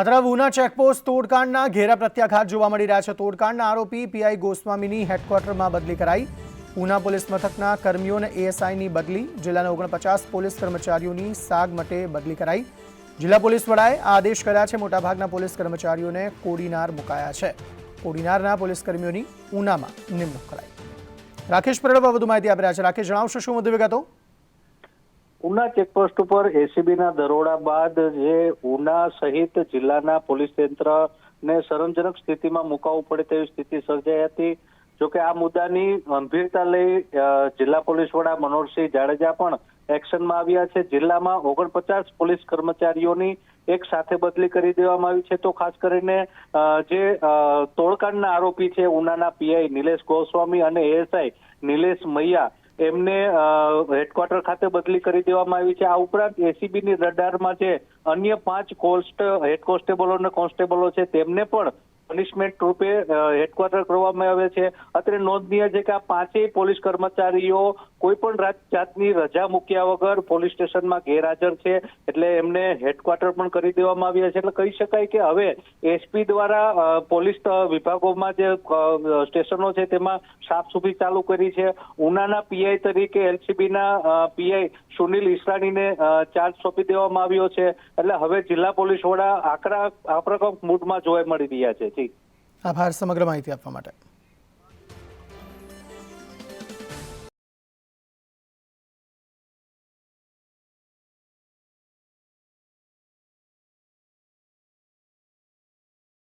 આ ઉના ચેકપોસ્ટ તોડકાંડના ઘેરા પ્રત્યાઘાત જોવા મળી રહ્યા છે. તોડકાંડના આરોપી પીઆઈ ગોસ્વામીની હેડક્વાર્ટરમાં બદલી કરાઈ. ઉના પોલીસ મથકના કર્મીઓને એએસઆઈની બદલી, જિલ્લાના ઓગણપચાસ પોલીસ કર્મચારીઓની સાગ મટે બદલી કરાઈ. જિલ્લા પોલીસ વડાએ આ આદેશ કર્યા છે. મોટાભાગના પોલીસ કર્મચારીઓને કોડીનાર મુકાયા છે. કોડીનારના પોલીસ કર્મીઓની ઉનામાં નિમણૂક કરાઈ. રાકેશ પરડવા વધુ માહિતી આપી રહ્યા છે. રાકેશ, જણાવશો શું વધુ વિગતો? ઉના ચેકપોસ્ટ ઉપર એસીબીના દરોડા બાદ જે ઉના સહિત જિલ્લાના પોલીસ તંત્રને શરમજનક સ્થિતિમાં મુકાવવું પડે તેવી સ્થિતિ સર્જાઈ હતી. જોકે આ મુદ્દાની ગંભીરતા લઈ જિલ્લા પોલીસ વડા મનોહરસિંહ જાડેજા પણ એક્શનમાં આવ્યા છે. જિલ્લામાં ઓગણપચાસ પોલીસ કર્મચારીઓની એક સાથે બદલી કરી દેવામાં આવી છે. તો ખાસ કરીને જે તોડકાંડના આરોપી છે ઉનાના પીઆઈ નિલેશ ગોસ્વામી અને એએસઆઈ નિલેશ મૈયા એમને હેડક્વાર્ટર ખાતે બદલી કરી દેવામાં આવી છે. આ ઉપરાંત એસીબીની રડારમાં જે અન્ય પાંચ કોસ્ટ હેડ કોન્સ્ટેબલો અને કોન્સ્ટેબલો છે. તેમને પણ પનિશમેન્ટ રૂપે હેડક્વાર્ટર કરવામાં આવે છે. અત્રે નોંધનીય છે કે આ પાંચેય પોલીસ કર્મચારીઓ કોઈ પણ જાતની રજા મૂક્યા વગર પોલીસ સ્ટેશનમાં ગેરહાજર છે. એટલે એમને હેડક્વાર્ટર પણ કરી દેવામાં આવ્યા છે. એટલે કહી શકાય કે હવે એસપી દ્વારા પોલીસ વિભાગોમાં જે સ્ટેશનો છે તેમાં સાફસૂફી ચાલુ કરી છે. ઉનાના પીઆઈ તરીકે એલસીબીના પીઆઈ સુનિલ ઈસરાણીને ચાર્જ સોંપી દેવામાં આવ્યો છે. એટલે હવે જિલ્લા પોલીસ વડા આકરા આક્રમક મૂડમાં જોવા મળી રહ્યા છે. આભાર સમગ્ર માહિતી આપવા માટે.